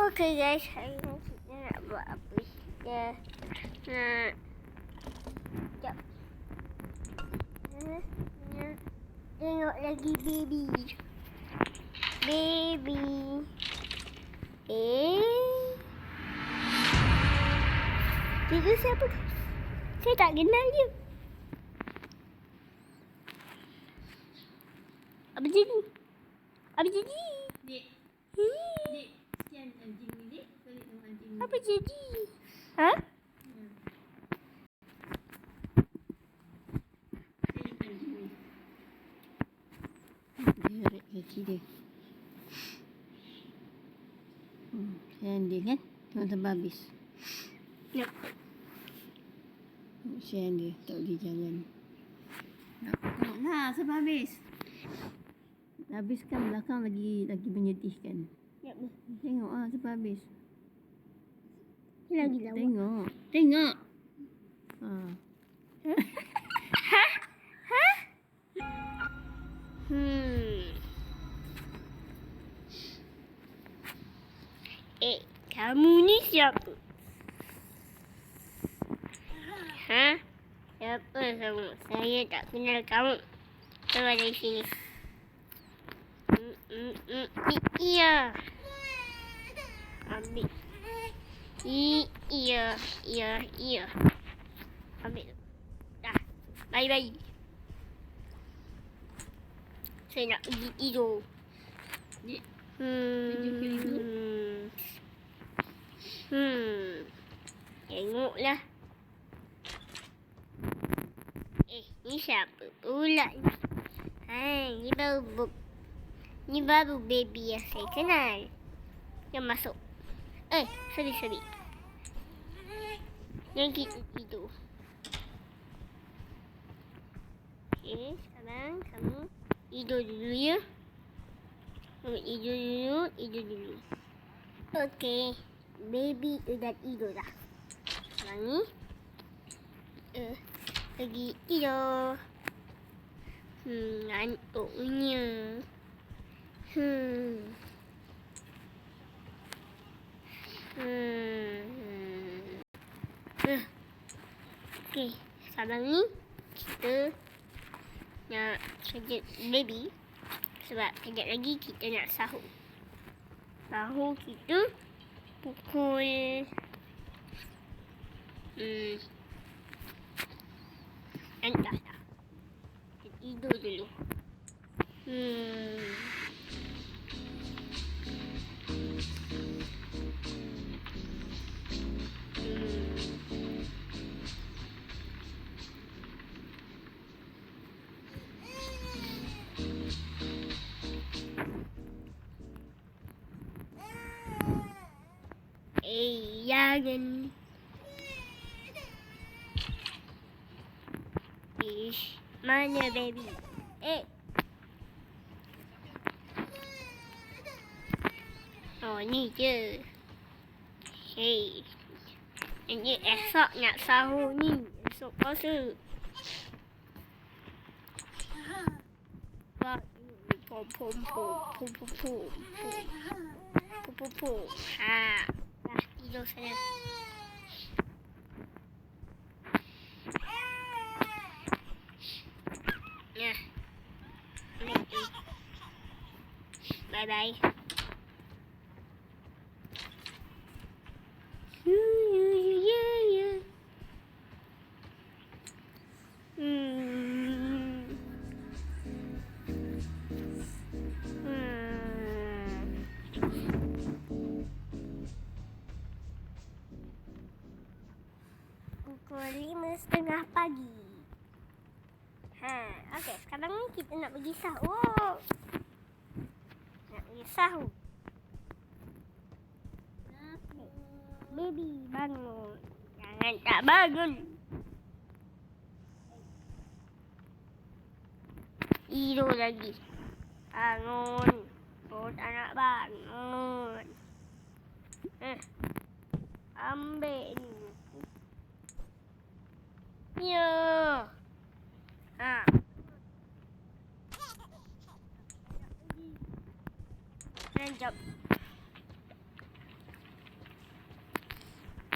Okay guys, kita nak buat nak Sekejap Nak- nak Tengok lagi baby Baby Eh Itu siapa? Saya tak kenal dia Apa jadi? Apa jadi? Dek, Hmm. Apa jadi? Ha? Gerak kaki dia. Hmm, landing kan? Teman-teman habis. Ya. Sian dia, tak boleh jalan. Nah, sebab habis. Habiskan belakang lagi lagi menyedihkan. Ya. Tengok ah sebab habis. Lagi lawa. Tengok. Tengok. Ha. Hmm. Eh, kamu ni siapa? Ha? Siapa kamu? Saya tak kenal kamu. Keluar dari sini. Hmm, hmm, hmm. I- iya. Ambil. I- iya, iya, iya. Ambil. Dah. Bye-bye. Saya nak pergi tidur. Hmm. Hmm. Tengoklah. Eh, ni siapa pula ni? Ha, ni baru bu- ni baru baby yang saya kenal. Yang masuk. Eh, sorry, sorry. Yang kita tidur. Okay, sekarang kamu tidur dulu ya. Kamu tidur dulu, tidur dulu. Okey, baby udah tidur dah. Sekarang ni, uh, pergi tidur. Hmm, ngantuknya. Hmm. Hmm. Uh. Okey, sekarang ni kita nak kejut baby sebab kejap lagi kita nak sahur. Sahur kita pukul hmm, entah dah. Kita tidur dulu. Hmm. Hmm. Eh, jangan. Ish, mana baby? Eh. Oh, ni je. Hey. Ini esok nak sahur ni. Esok puasa. Wah, pom pom pom pom pom pom pom pom pom pom. Ha. Dah Yeah. Bye bye. Nag-isa. Wow! Nag-isa ho. Baby, bangun. Jangan tak bangun. Iro lagi. Bangun. Bos anak bangun. Eh. Ambil ni. Ya. Ha. jap.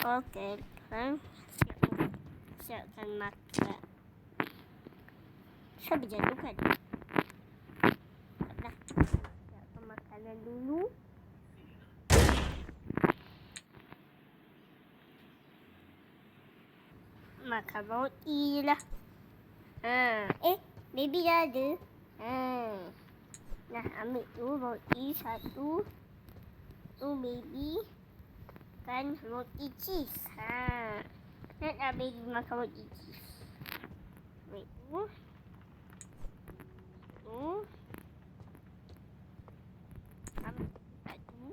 Okey, kan? Siapkan mata. Saya berjalan kan? Dah. Makanan dulu. Makan roti lah. Ha. Eh, baby dah ada. Hmm. Nah, ambil tu roti satu. Tu baby. Kan roti cheese. Ha. Nak dah baby makan roti cheese. Ambil tu. Tu. Ambil satu.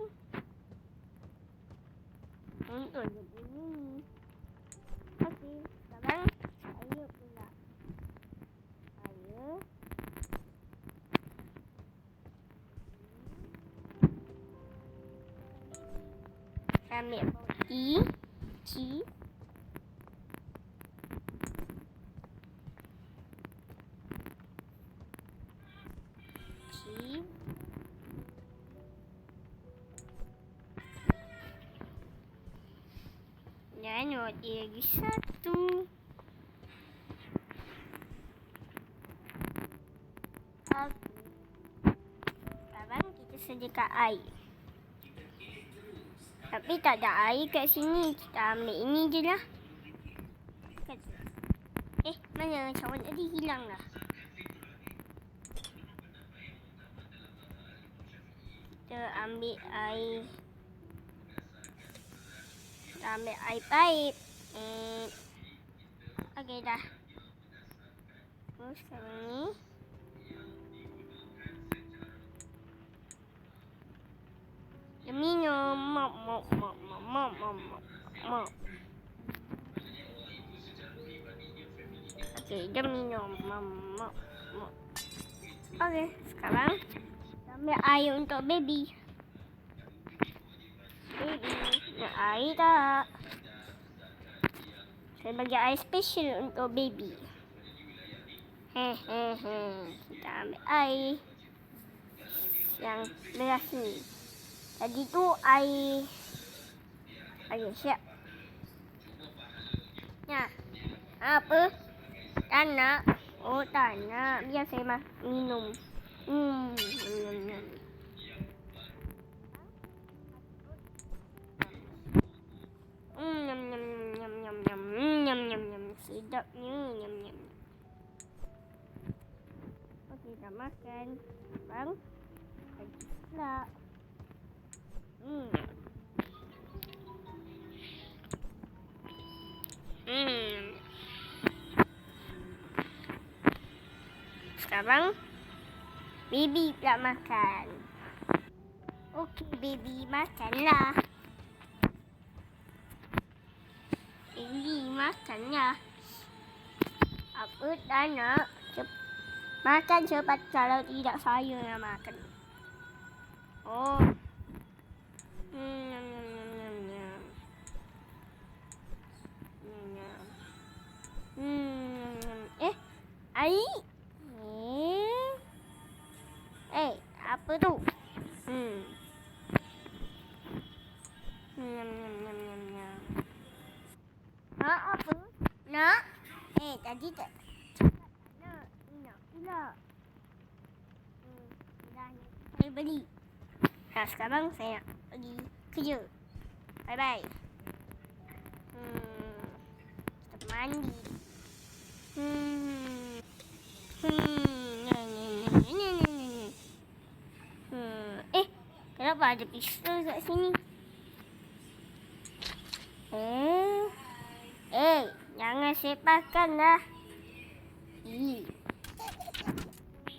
Untuk dia bunyi. Okey, sekarang saya pula. Saya ambil roti, cheese. Cheese. Dan roti lagi satu. Sekarang kita sediakan air. Tapi tak ada air kat sini. Kita ambil ini je lah. Eh, mana cawan tadi hilang lah. Kita ambil air. Kita ambil air paip. Eh. Okey dah. Terus sekarang ni. Dia minum. Okey, dia minum. Mop, mop, mop. Okey, sekarang ambil air untuk baby. Baby, nak air tak? Saya bagi air special untuk baby. Hehehe. Kita ambil air yang beras ni. Tadi tu air Okey, siap. Ya. Apa? Tak nak. Oh, tak nak. Biar saya minum. Hmm. Nyam. Hmm, nyam, nyam, nyam, nyam, nyam, Hmm, nyam, nyam, nyam. Sedapnya, nyam, nyam. Okey, dah makan. Bang. Lagi pula. Hmm. Sekarang baby pula makan. Okey baby makanlah. Baby makanlah. Apa dah nak? Makan cepat kalau tidak saya yang makan. Oh. Eh, air? Eh, eh, apa tu? Hmm. Ha, apa? Nak? Eh, tadi tak nak. Nak pula. Hmm, dah ni. Saya beli. Nah, sekarang saya nak kerja. Bye-bye. Hmm. Kita mandi. Hmm. Eh, kenapa ada pistol kat sini? Eh. Eh, jangan sepahkan lah. Ih.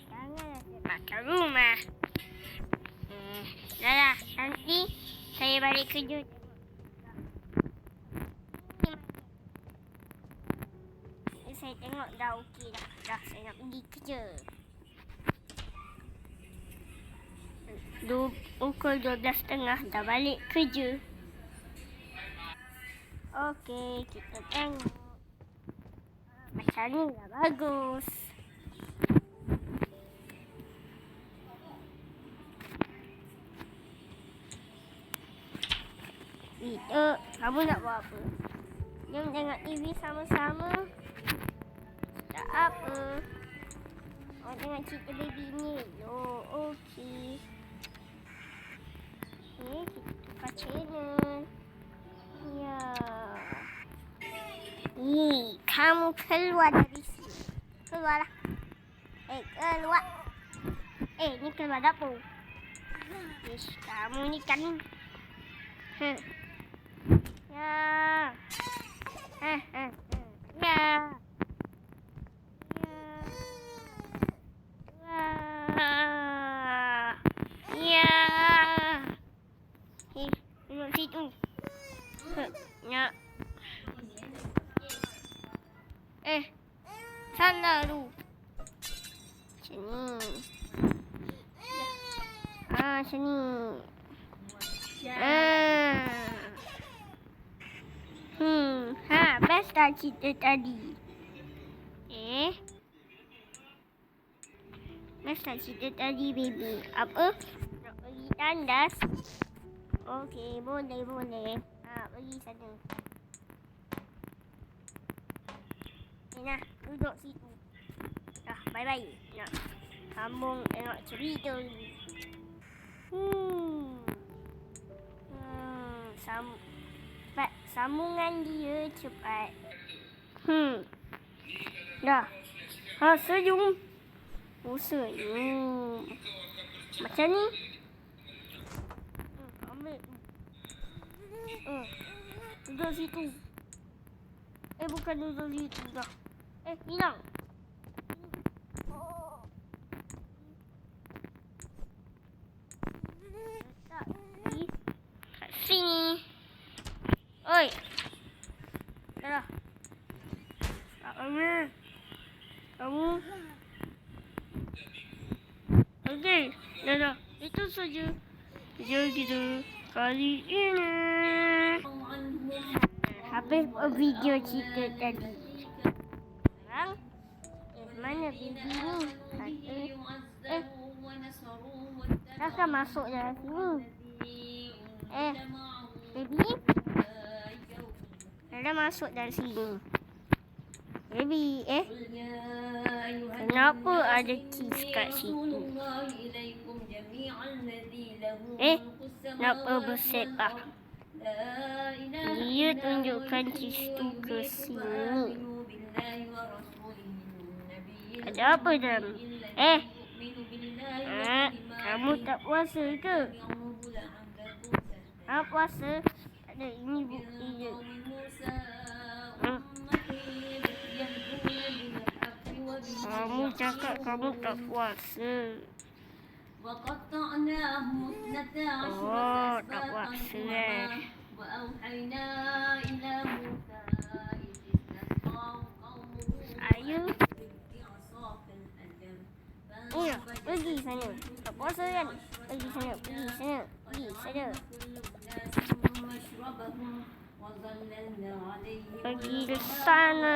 Jangan sepahkan rumah. Hmm. Dah lah, nanti saya balik kerja. Saya tengok dah okey dah. Dah saya nak pergi kerja. Du, pukul 12.30 dah balik kerja. Okey, kita tengok. Macam ni dah bagus. Kita, kamu nak buat apa? Jom tengok TV sama-sama. Tak apa. Oh, tengok cerita baby ni. Oh, okey. Okay, kita tukar channel. Ya. Ni, kamu keluar dari sini. Keluarlah. Eh, keluar. Eh, ni keluar dapur. Ish, kamu ni kan. Hmm. Ya. Eh, eh, eh. Ya. Ya. Ya. Eh, duduk situ. Heh, Ya. Eh, sana lu. Sini. Ah, sini. Ah. Hmm, ha, best dah cerita tadi. Eh? Dah cerita tadi, baby. Apa? Nak pergi tandas? Okey, boleh, boleh. Ha, pergi sana. Eh, nah, duduk situ. Dah, bye-bye. Nak sambung tengok cerita ni. Hmm. Hmm, sam sambungan dia cepat. Hmm. Dah. Ha, senyum. Oh, senyum. Macam ni. Hmm, ambil. Hmm. Duduk situ. Eh, bukan duduk situ dah. Eh, hilang. Letak di kat sini. Oi. Dah. Tak kamu. Kamu. Okey. Dah dah. Itu saja. Video kita kali ini. Habis video cerita tadi. Sekarang. Eh, mana ni? Satu. Eh. Takkan masuk dalam sini. Eh. Baby. Dah masuk dalam sini. Baby, eh? Kenapa ada keys kat situ? Eh, kenapa bersepak? Dia tunjukkan keys tu ke sini. Ada apa dalam? Eh, ah, kamu tak puasa ke? Ah, puasa? Ada ini bukti je. Kamu cakap kamu tak puasa. وقطعناهم اثنتا عشرة Oh, أسباطا أمما eh. وأوحينا إلى موسى إذ استسقاه قومه Ayo. بعصاك الألم Iya, pergi sana. Tak puasa kan? Pergi sana, pergi sana. Pergi sana. Pergi ke sana.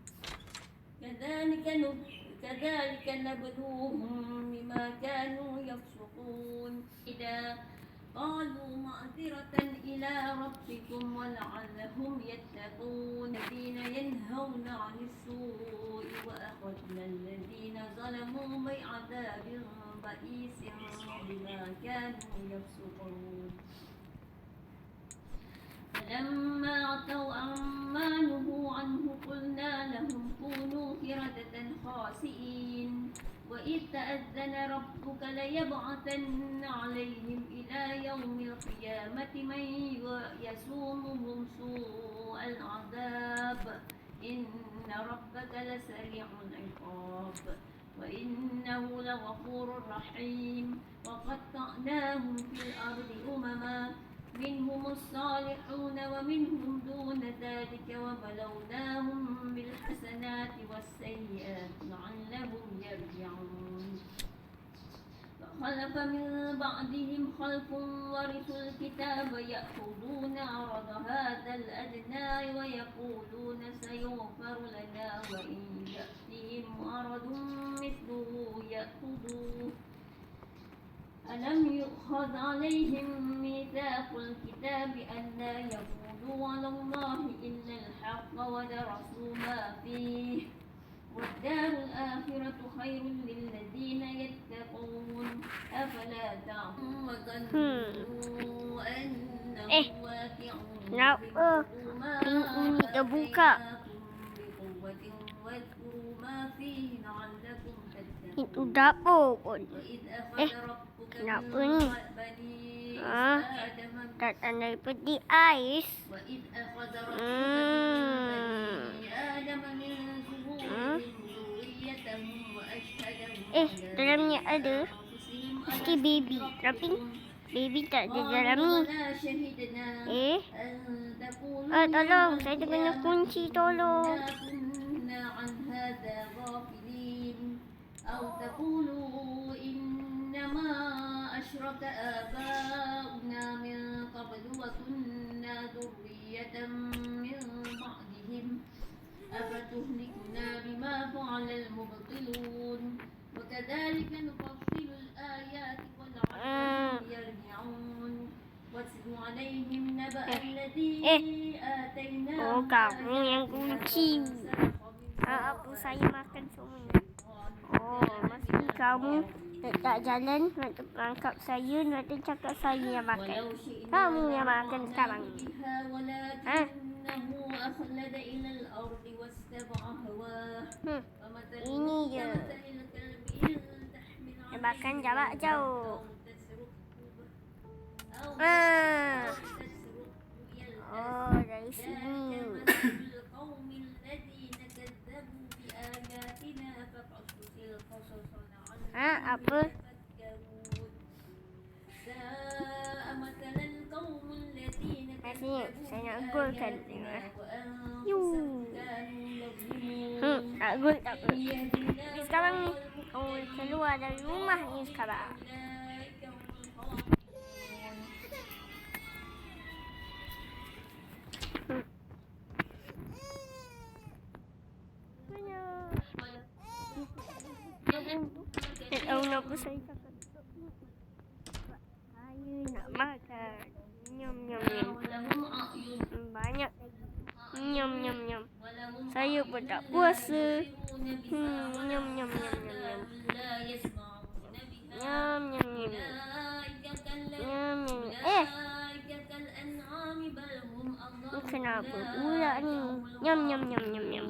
كذلك. كذلك نبلوهم بما كانوا يفسقون إذا قالوا معذرة إلى ربكم ولعلهم يتقون الذين ينهون عن السوء وأخذنا الذين ظلموا بعذاب بئيس بما كانوا يفسقون فلما عتوا عما نهوا عنه قلنا لهم كونوا قردة خاسئين وإذ تأذن ربك ليبعثن عليهم إلى يوم القيامة من يسومهم سوء العذاب إن ربك لسريع العقاب وإنه لغفور رحيم وقطعناهم في الأرض أمما منهم الصالحون ومنهم دون ذلك وبلوناهم بالحسنات والسيئات لعلهم يرجعون. فخلف من بعدهم خلف ورثوا الكتاب يأخذون عرض هذا الأدنى ويقولون سيغفر لنا وإن يأتهم عرض مثله يأخذوه. ألم يؤخذ عليهم ميثاق الكتاب أن لا يقولوا على الله إلا الحق ودرسوا ما فيه والدار الآخرة خير للذين يتقون. أفلا تعقلون وظنوا أنه واقع ما واذكروا فيه لعلكم تتقون. وإذ أخذ Eh, ربك kenapa من ni? بني Ah. آدم Tak tanda peti ais. وإذ أخذ ربك Hmm. من بني آدم من ظهورهم ذريتهم وأشهدهم Eh, على dalamnya ada. أنفسهم Mesti baby. Tapi baby tak ada dalam ni. قالوا بلى شهدنا Eh, أن تقولوا ah, tolong. يوم Saya terkena القيامة kunci, tolong. إنا كنا عن هذا غافلين أو تقولوا إنما أشرك آباؤنا من قبل وكنا ذرية من بعدهم. أفتهلكنا بما فعل المبطلون؟ وكذلك نفصل الآيات ولعلهم يرجعون واتل عليهم نبأ الذي آتيناه Oh, kamu yang kunci. Ah, apa saya makan semuanya. Oh, mesti kamu tak jalan nak tangkap saya, nak cakap saya yang makan. Kamu yang makan sekarang. Ha? ولكنه أخلد إلى الأرض واتبع هواه Hmm. فمثله Ini je. كمثل الكلب إن تحمل Yang عليه makan jarak jauh. أو تتركه أو Ah. تتركه يلهث Oh, dari ذلك sini. Ha, apa? Nanti saya nak golkan ha. Yuh Hmm, nak gol tak apa Sekarang ni Kau keluar dari rumah ni sekarang. Ayun, maka. Nyam, nyam, nyam. Banyak. Nyam, nyam, nyam. Saya pun tak puasa. Hmm, nyam, nyam, nyam, nyam, nyam. Nyam, nyam, nyam. Nyam, nyam. Eh. Kenapa pula ni? Nyam, nyam, nyam, nyam, nyam.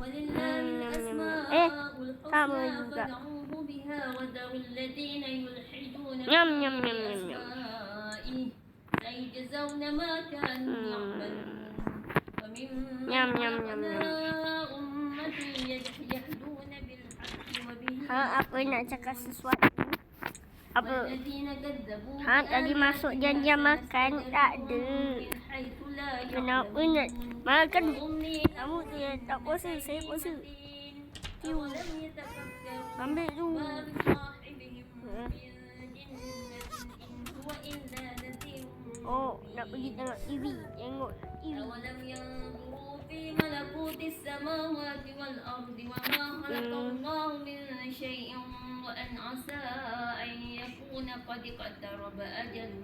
Nyam, nyam, nyam. Eh, sama juga. فادعوه بها وذروا الذين يلحدون Nyam, nyam, nyam, nyam, nyam. أسمائه سيجزون ما كانوا Hmm. يعملون وممن Nyam, nyam, nyam, خلقنا nyam. أمة يهدون بالحق وبه Ha, apa nak cakap sesuatu? Apa? والذين كذبوا Ha, tadi masuk janjian makan, tak ada. من حيث لا Kenapa يعلمون nak makan? وأملي Kamu tu yang tak puasa, saya puasa. Tiu. ambil tu. Hmm. Oh nak pergi tengok TV tengok TV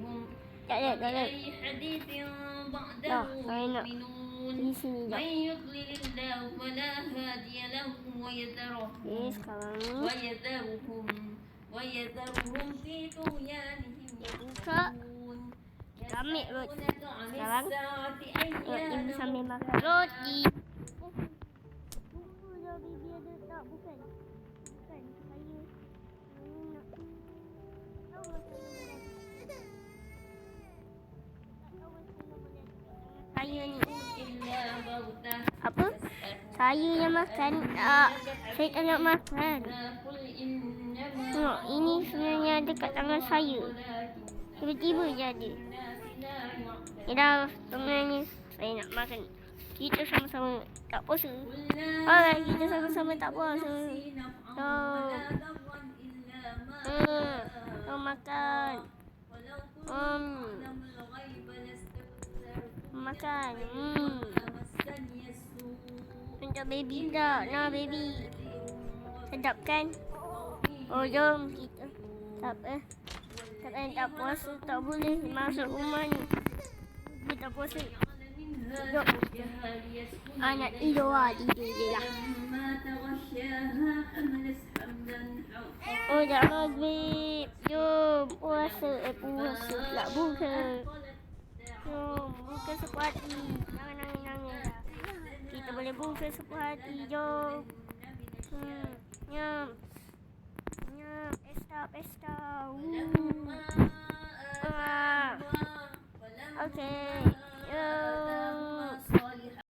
Hmm tak ada, tak ada. Tak, tak nak. Di sini dah. Ni sekarang ni. Buka. Ambil roti. Sekarang. Eh, ibu sambil makan roti. Bumbu dah bibi ada tak? Bukan. saya ni. Apa? Saya yang makan. Uh, saya tak nak makan. No, ini sebenarnya ada kat tangan saya. Tiba-tiba je ada. Yalah, sebenarnya saya nak makan. Kita sama-sama tak puasa. Alright, kita sama-sama tak puasa. So, ah, hmm, uh, makan. Um, makan. Hmm. Untuk baby tak? Nah, baby. Sedap kan? Oh, jom kita. Tak apa. Tak payah tak puasa, tak boleh masuk rumah ni. Kita puasa. Jom. Ah, nak tidur lah. Tidur je lah. Oh, dah maghrib. Jom. Puasa. Eh, puasa pula. Buka. Jom, buka sepuh hati. Jangan nangis nangis. Kita boleh buka sepuh hati, Jom. Hmm, hmm. nyam, nyam. Esta, pesta. Ah. Okay. Yo.